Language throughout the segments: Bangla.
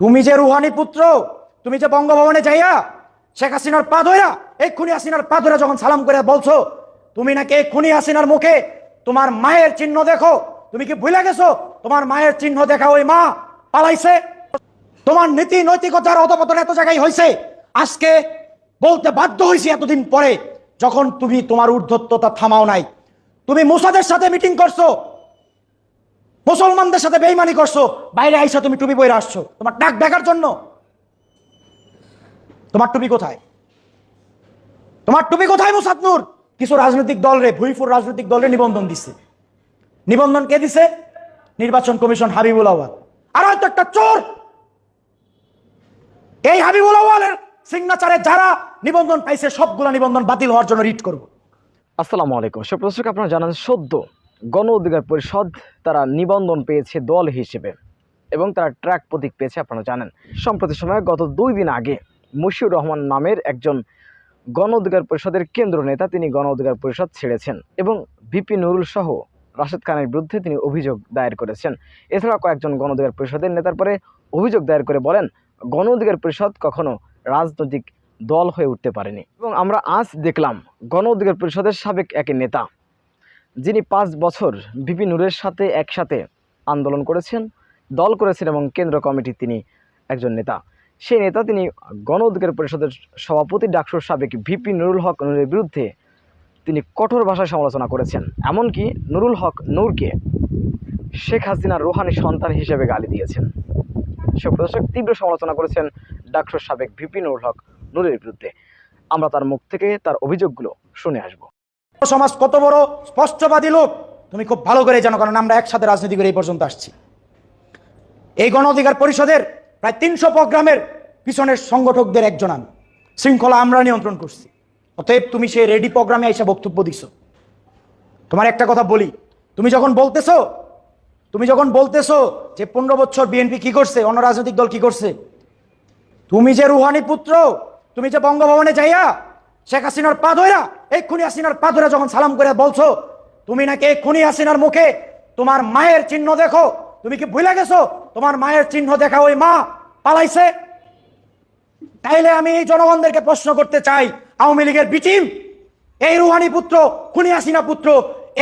তুমি যে রুহানি পুত্র, তুমি যে বঙ্গভবনে যাইয়া শেখ হাসিনার পা ধরা এই খুনি হাসিনার পা ধরে যখন সালাম করে বলছো, তুমি নাকি এই খুনি হাসিনার মুখে তোমার মায়ের চিহ্ন দেখো? তুমি কি ভুলে গেছো? তোমার মায়ের চিহ্ন দেখা ওই মা পালাইছে। তোমার নীতি নৈতিকতার অধপতন এত জায়গায় হয়েছে আজকে বলতে বাধ্য হয়েছি এতদিন পরে, যখন তুমি তোমার ঊর্ধ্বত্বতা থামাও নাই। তুমি মুসাদের সাথে মিটিং করছ মুসলমানদের সাথে বেইমানি করছ, বাইরে আইসা তুমি টুপি বইরে আসছো। তোমার ডাক দেখার জন্য। তোমার টুপি কোথায়? তোমার টুপি কোথায় মুসাদ নূর কিছু রাজনৈতিক দল রে, ভুইফুর রাজনৈতিক দলরে নিবন্ধন দিছে। নিবন্ধন কে দিছে? নির্বাচন কমিশন হাবিবুল আওয়াল আর হয়তো একটা চোর। এই হাবিবুল আওয়ালের সিগনেচারে যারা নিবন্ধন পাইছে, সবগুলা নিবন্ধন বাতিল হওয়ার জন্য রিট করব। আসসালামু আলাইকুম। সুপ্রদর্শক আপনারা জানান সদ্য গণ অধিকার পরিষদ তারা নিবন্ধন পেয়েছে দল হিসেবে এবং তারা ট্র্যাক প্রতীক পেয়েছে, আপনারা জানেন। সম্প্রতি সময়ে গত দুই দিন আগে মুশিউর রহমান নামের একজন গণ অধিকার পরিষদের কেন্দ্র নেতা তিনি গণ অধিকার পরিষদ ছেড়েছেন এবং ভিপি নুরুল সহ রাশেদ খানের বিরুদ্ধে তিনি অভিযোগ দায়ের করেছেন। এছাড়া কয়েকজন গণ অধিকার পরিষদের নেতার পরে অভিযোগ দায়ের করে বলেন, গণ অধিকার পরিষদ কখনো রাজনৈতিক দল হয়ে উঠতে পারেনি। এবং আমরা আজ দেখলাম, গণ অধিকার পরিষদের সাবেক এক নেতা যিনি পাঁচ বছর বিপি নূরের সাথে একসাথে আন্দোলন করেছেন, দল করেছেন এবং কেন্দ্র কমিটির তিনি একজন নেতা। সেই নেতা তিনি গণ অধিকার পরিষদের সভাপতি, ডাকসুর সাবেক ভিপি নুরুল হক নূরের বিরুদ্ধে তিনি কঠোর ভাষায় সমালোচনা করেছেন। এমনকি নুরুল হক নূরকে শেখ হাসিনার রোহানি সন্তান হিসেবে গালি দিয়েছেন। সুপ্রদর্শক তীব্র সমালোচনা করেছেন ডাকসুর সাবেক ভিপি নুরুল হক নূরের বিরুদ্ধে। আমরা তার মুখ থেকে তার অভিযোগগুলো শুনে আসব। সমাজ কত বড় স্পষ্টবাদী লোক? তুমি খুব ভালো করে জানো, কারণ আমরা একসাথে রাজনীতি করে এই পর্যন্ত আসছি। এই গণ অধিকার পরিষদের প্রায় তিনশো প্রোগ্রামের পিছনের সংগঠকদের একজন আমি। শৃঙ্খলা আমরা নিয়ন্ত্রণ করছি। অতএব তুমি সেই রেডি প্রোগ্রামে এসে বক্তব্য দিছ। তোমার একটা কথা বলি। তুমি যখন বলতেছ, তুমি যখন বলতেছো যে পনেরো বছর বিএনপি কি করছে, অন্য রাজনৈতিক দল কি করছে, তুমি যে রুহানি পুত্র, তুমি যে বঙ্গভবনে যাইয়া শেখ হাসিনার পা ধইরা, এই খুনি হাসিনার পা ধরে যখন সালাম করে বলছো, তুমি নাকি এই খুনি হাসিনার মুখে তোমার মায়ের চিহ্ন দেখো? তুমি কি ভুলে গেছো? তোমার মায়ের চিহ্ন দেখা ওই মা পালাইছে? তাইলে আমি এই জনগণদেরকে প্রশ্ন করতে চাই, আওয়ামী লীগের বিটিম এই রুহানি পুত্র, খুনি হাসিনা পুত্র,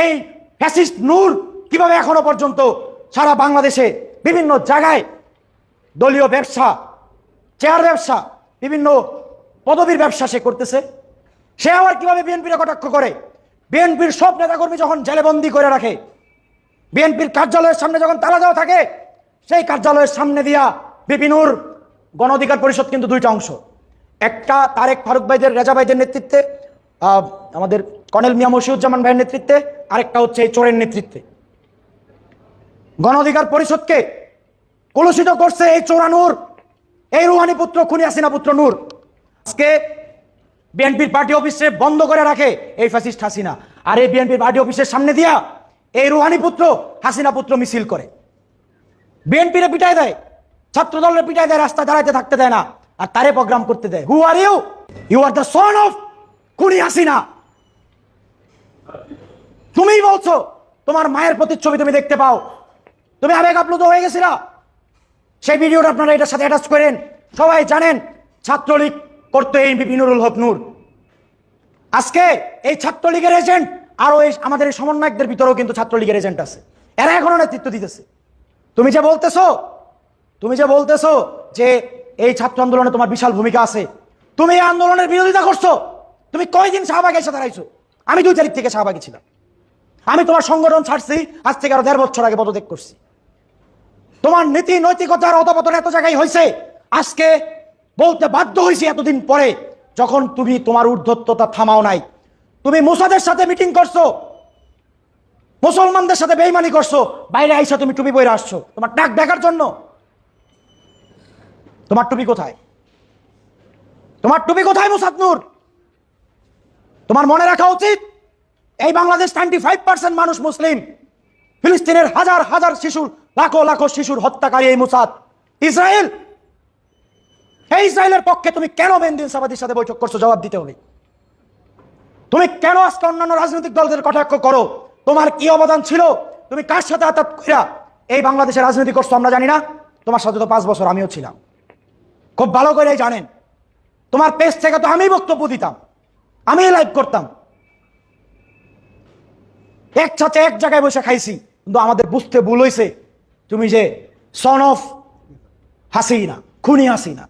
এই ফ্যাসিস্ট নূর কীভাবে এখনও পর্যন্ত সারা বাংলাদেশে বিভিন্ন জায়গায় দলীয় ব্যবসা চেয়ার ব্যবসা, বিভিন্ন পদবীর ব্যবসা সে করতেছে? সে আবার কীভাবে বিএনপির কটাক্ষ করে? বিএনপির সব নেতাকর্মী যখন জেলেবন্দি করে রাখে, বিএনপির কার্যালয়ের সামনে যখন তালা দেওয়া থাকে, সেই কার্যালয়ের সামনে দিয়া বিপিনুর গণ অধিকার পরিষদ কিন্তু দুইটা অংশ। একটা তারেক ফারুক ভাইদের, রেজা ভাইদের নেতৃত্বে আমাদের কর্নেল মিয়া মশিউজ্জামান ভাইয়ের নেতৃত্বে, আরেকটা হচ্ছে এই চোরের নেতৃত্বে। গণ অধিকার পরিষদকে কলুষিত করছে এই চোরানুর, এই রুহানি পুত্র খুনি হাসিনা পুত্র নূর। আজকে বিএনপির পার্টি অফিসে বন্ধ করে রাখে এই ফ্যাসিস্ট হাসিনা। আর এই বিএনপির পার্টি অফিসের সামনে দিয়া এই রুহানি পুত্র, হাসিনা পুত্র মিছিল করে। বিএনপিরে পিটাই দেয় ছাত্র দলের পিটাই দেয়, রাস্তায় দাঁড়াইতে থাকতে দেয় না, আর তারে প্রোগ্রাম করতে দেয়। Who are you you are the son of খুনি হাসিনা। তুমিই বলছো, তোমার মায়ের প্রতিচ্ছবি তুমি দেখতে পাও। তুমি আবেগ আপ্লুত হয়ে গেছিলা। সেই ভিডিওটা আপনারা এটার সাথে অ্যাটাচ করেন। সবাই জানেন, ছাত্রলীগ করতো এই বিপিনুরুল হক নূর। আজকে এই ছাত্রলীগের এজেন্ট আরও এই আমাদের এই সমন্বয়কদের ভিতরেও কিন্তু ছাত্রলীগের এজেন্ট আছে। এরা এখনও নেতৃত্ব দিতেছে। তুমি যে বলতেছো, তুমি যে বলতেছো যে এই ছাত্র আন্দোলনে তোমার বিশাল ভূমিকা আছে, তুমি এই আন্দোলনের বিরোধিতা করছ, তুমি কয়দিন শাহবাগে এসে দাঁড়াইছো আমি দুই তারিখ থেকে শাহবাগে ছিলাম। আমি তোমার সংগঠন ছাড়ছি, আজ থেকে আরও দেড় বছর আগে পদত্যাগ করছি। তোমার নীতি নৈতিকতার অধপতন এত জায়গায় হয়েছে, আজকে বলতে বাধ্য হয়েছি এতদিন পরে, যখন তুমি তোমার ঊর্ধ্বত্বতা থামাও নাই। তুমি মুসাদের সাথে মিটিং করছ, মুসলমানদের সাথে বেইমানি করছ, বাইরে আইসা তুমি টুপি বইরে আসছো। তোমার ডাক দেখার জন্য। তোমার টুপি কোথায়? তোমার টুপি কোথায়, মুসাদ নূর? তোমার মনে রাখা উচিত, এই বাংলাদেশ নাইনটি ফাইভ পার্সেন্ট মানুষ মুসলিম। ফিলিস্তিনের হাজার হাজার শিশুর, লাখো লাখো শিশুর হত্যাকারী এই মুসাদ। ইসরায়েল ইসরায়েলের পক্ষে তুমি কেন বেন্দিন সাবাদির সাথে বৈঠক করছ? জবাব দিতে হবে তুমি কেন আজকে অন্যান্য রাজনৈতিক দলদের কটাক্ষ করো? তোমার কি অবদান ছিল? তুমি কার সাথে আতাত কইরা এই বাংলাদেশে রাজনীতি করছ আমরা জানি না। তোমার সাথে তো পাঁচ বছর আমিও ছিলাম। খুব ভালো করেই জানেন। তোমার পেজ থেকে তো আমিই বক্তব্য দিতাম। আমিই লাইভ করতাম। এক একসাথে এক জায়গায় বসে খাইছি, কিন্তু আমাদের বুঝতে ভুল হয়েছে তুমি যে সন অফ হাসিনা, খুনি Hasina.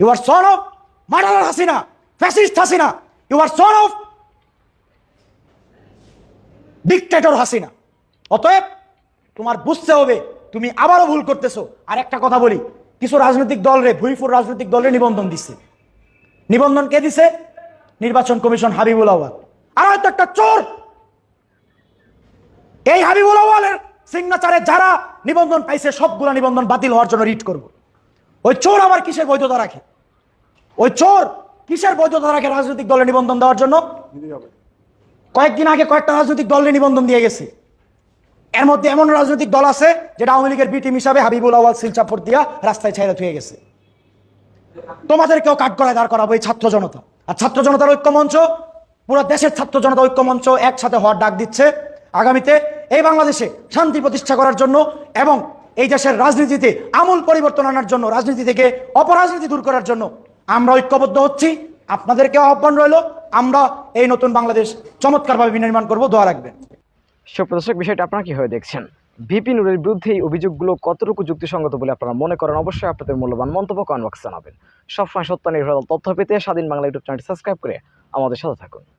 You are son of murder Hasina fascist Hasina you are son of dictator Hasina অতএব তোমার বুঝতে হবে, তুমি আবারও ভুল করতেছো। আর একটা কথা বলি, কিছু রাজনৈতিক দল রে, ভুইফুর রাজনৈতিক দলে নিবন্ধন দিচ্ছে নিবন্ধন কে দিছে? নির্বাচন কমিশন হাবিবুল আওয়াল আর হয়তো একটা চোর। এই হাবিবুল আওয়ালের সিগনেচারে যারা নিবন্ধন পাইছে, সবগুলো নিবন্ধন বাতিল হওয়ার জন্য রিট করব। ওই চোর আবার কিসের বৈধতা রাখে? ওই চোর কিসের বৈধতা রাখে রাজনৈতিক দলে নিবন্ধন দেওয়ার জন্য? কয়েকদিন আগে কয়েকটা রাজনৈতিক দলের নিবন্ধন দিয়ে গেছে। এর মধ্যে এমন রাজনৈতিক দল আছে যেটা আওয়ামী লীগের বি টিম হিসাবে হাবিবুল আওয়াল শিলচাপড় দিয়া রাস্তায় ছেড়ে থুয়ে গেছে। তোমাদেরকেও কাঠ করায় দাঁড় করাবো এই ছাত্র জনতা। আর ছাত্র জনতার ঐক্য মঞ্চ পুরো দেশের ছাত্র জনতা ঐক্য মঞ্চ একসাথে হওয়ার ডাক দিচ্ছে। আগামীতে এই বাংলাদেশে শান্তি প্রতিষ্ঠা করার জন্য এবং এই দেশের রাজনীতিতে আমূল পরিবর্তন আনার জন্য, রাজনীতি থেকে অপরাজনীতি দূর করার জন্য আমরা ঐক্যবদ্ধ হচ্ছি। আপনাদেরকে আহ্বান রইল, আমরা এই নতুন বাংলাদেশ চমৎকারভাবে বিনির্মাণ করব, দোয়া রাখবেন। সুপ্রদর্শক বিষয়টা আপনারা কীভাবে দেখছেন? ভিপি নুরের বিরুদ্ধে এই অভিযোগগুলো কতটুকু যুক্তিসঙ্গত বলে আপনারা মনে করেন? অবশ্যই আপনাদের মূল্যবান মন্তব্য কমেন্ট বক্সে জানাবেন। সবসময় সত্য নির্ভর তথ্য পেতে স্বাধীন বাংলা ইউটিউব চ্যানেলটি সাবস্ক্রাইব করে আমাদের সাথে থাকুন।